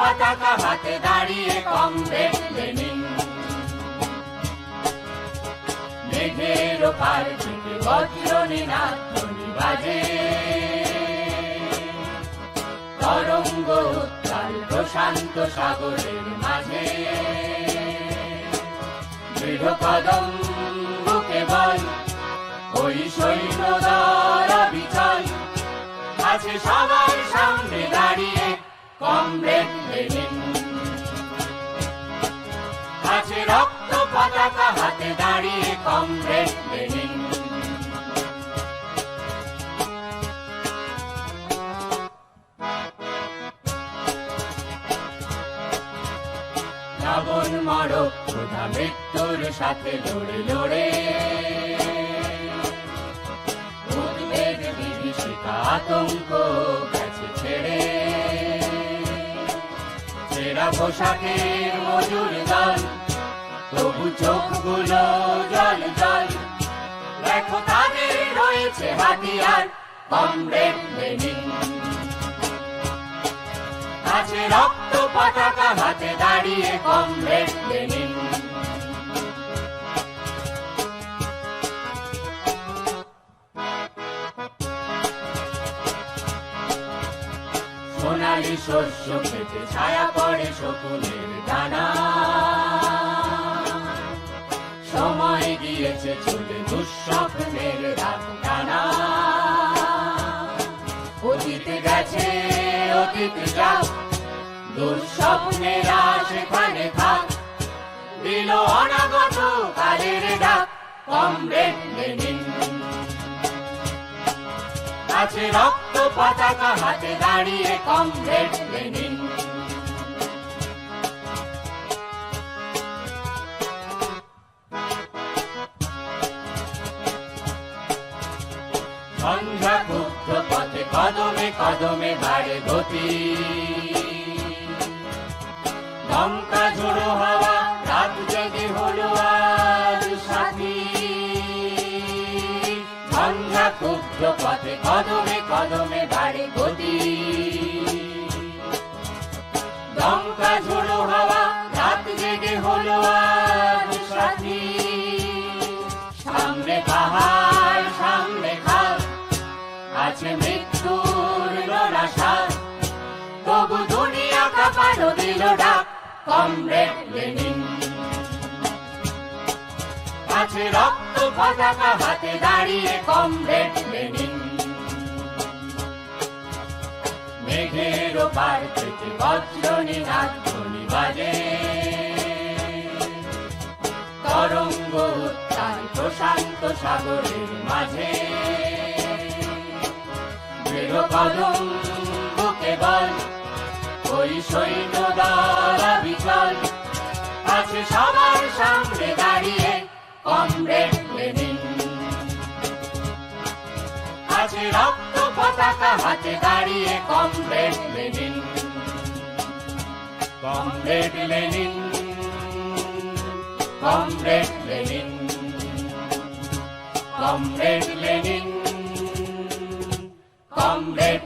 পতাকা হাতে দাঁড়িয়ে কমরেড লেনিন মেঘের পার থেকে বজ্রনী ধ্বনি বাজে। তরঙ্গ উত্তাল প্রশান্ত সাগরের মাঝে। দৃঢ় কদম বুকে বল ওই সৈন্য দ্বারা বিচল। আছে দাঁড়িয়ে কমরেড রক্ত পতাকা হাতে দাঁড়িয়ে কমরেড লেনিন প্রধা মৃত্যুর সাথে লড়ে লড়ে। উদ্বেগ বিভীষিকা আতঙ্ক পোশাকের মজুর দল তবু চোখগুলো জল জল। দেখো তাদের রয়েছে হাতিয়ার কমরেড লেনিন। আছে রক্ত পতাকা হাতে দাঁড়িয়ে কমরেড লেনিন। সোনালি শস্য খেতে ছায়া পড়ে শকুনের ডানা। সময় গিয়েছে চলে দুঃস্বপ্নের রাত টানা। অতীতে গেছে, অতীত থাক। দিল অনাগত কালের ডাক, কমরেড লেনিন। আছে রক্ত পতাকা, হাতে দাঁড়িয়ে কমরেড লেনিন। সন্ধ্যা ক্ষুব্ধ পথে কদমে কদমে বাড়ে গতি। দমকা ঝোড়ো হাওয়া ক্ষুব্ধ পথে কদমে কদমে বাড়ে গতি। দমকা ঝোড়ো রাত জেগে হলো আজ সাথী। সামনে পাহাড়, সামনে খাল, আছে মৃত্যুর লড়াশা তবু দুনিয়া দিল ডাক, কমরেড লেনিন। আছে রক্ত পতাকা হাতে দাঁড়িয়ে কমরেড লেনিন। মেঘের পার থেকে বজ্রনী ধ্বনি বাজে। তরঙ্গ উত্তাল প্রশান্ত সাগরের মাঝে। দৃঢ় কদম ওই সৈন্য দ্বারা বিচল আছে সবার সামনে দাঁড়িয়ে কমরেড লেনিন। আজ রক্ত পতাকা, হাতে দাঁড়িয়ে comrade Lenin. Comrade Lenin comrade Lenin. Comrade Lenin, comrade